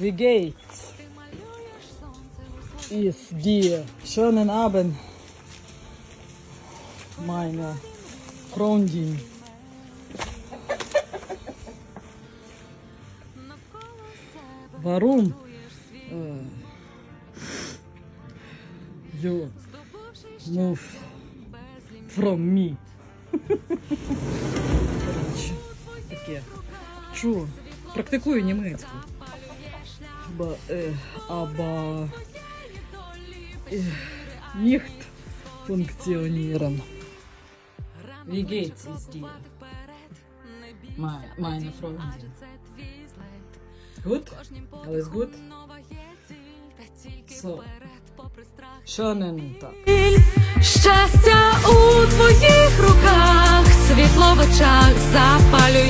Wie geht's? Ist dir schönen Abend, meine Freundin. Warum? Äh, you move from me. Коротше, таке. Чу? Практикую німецьку. Ба, е, aber äh, nicht funktionieren. Wie geht's es dir? Meine, meine Freundin. Gut? Alles gut? So. Schönen Tag. Щастя у твоїх руках, світло в очах запалює шлях,